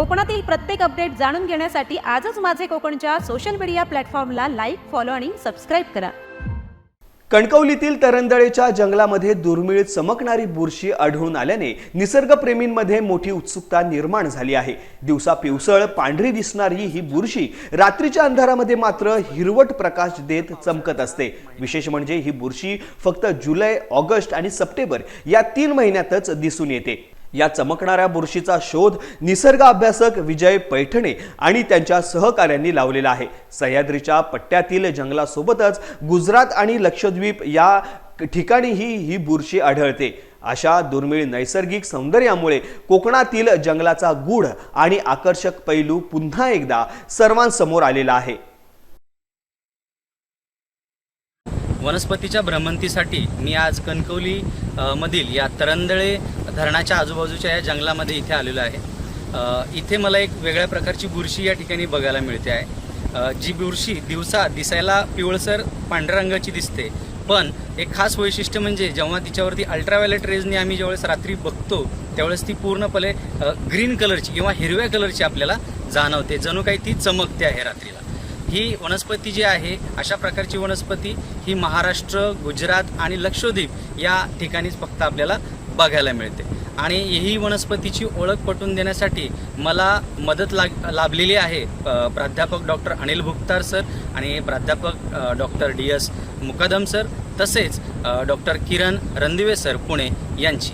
कोकणातील प्रत्येक अपडेट जाणून घेण्यासाठी आजच माझे कोकणच्या सोशल मीडिया प्लॅटफॉर्मला लाईक फॉलो आणि सबस्क्राईब करा. कणकवलीतील तरंदळेच्या जंगलामध्ये दुर्मिळ चमकणारी बुरशी आढळून आल्याने निसर्गप्रेमींमध्ये मोठी उत्सुकता निर्माण झाली आहे. दिवसा पिवसळ पांढरी दिसणारी ही बुरशी रात्रीच्या अंधारामध्ये मात्र हिरवट प्रकाश देत चमकत असते. विशेष म्हणजे ही बुरशी फक्त जुलै ऑगस्ट आणि सप्टेंबर या तीन महिन्यातच दिसून येते. या चमकणाऱ्या बुरशीचा शोध निसर्ग अभ्यासक विजय पैठणे आणि त्यांच्या सहकाऱ्यांनी लावलेला आहे. सह्याद्रीच्या पट्ट्यातील जंगलासोबतच गुजरात आणि लक्षद्वीप या ठिकाणीही ही बुरशी आढळते. अशा दुर्मिळ नैसर्गिक सौंदर्यामुळे कोकणातील जंगलाचा गूढ आणि आकर्षक पैलू पुन्हा एकदा सर्वांसमोर आलेला आहे. वनस्पतीच्या भ्रमंतीसाठी मी आज कणकवली मधील या तरंदळे धरणाच्या आजूबाजूच्या या जंगलामध्ये इथे आलेलो आहे. इथे मला एक वेगळ्या प्रकारची बुरशी या ठिकाणी बघायला मिळते आहे. जी बुरशी दिवसा दिसायला पिवळसर पांढऱ्या रंगाची दिसते. पण एक खास वैशिष्ट्य म्हणजे जेव्हा तिच्यावरती अल्ट्राव्हायलेट रेजने आम्ही ज्यावेळेस रात्री बघतो त्यावेळेस ती पूर्णपणे ग्रीन कलरची किंवा हिरव्या कलरची आपल्याला जाणवते. जणू काही ती चमकते आहे रात्रीला. ही वनस्पती जी आहे अशा प्रकारची वनस्पती ही महाराष्ट्र गुजरात आणि लक्षद्वीप या ठिकाणीच फक्त आपल्याला बघायला मिळते. आणि ही वनस्पतीची ओळख पटवून देण्यासाठी मला मदत लाग लाभलेली आहे प्राध्यापक डॉक्टर अनिल भुक्तार सर आणि प्राध्यापक doctor D S Mukadam sir तसेच डॉक्टर किरण रणदिवे सर पुणे यांची.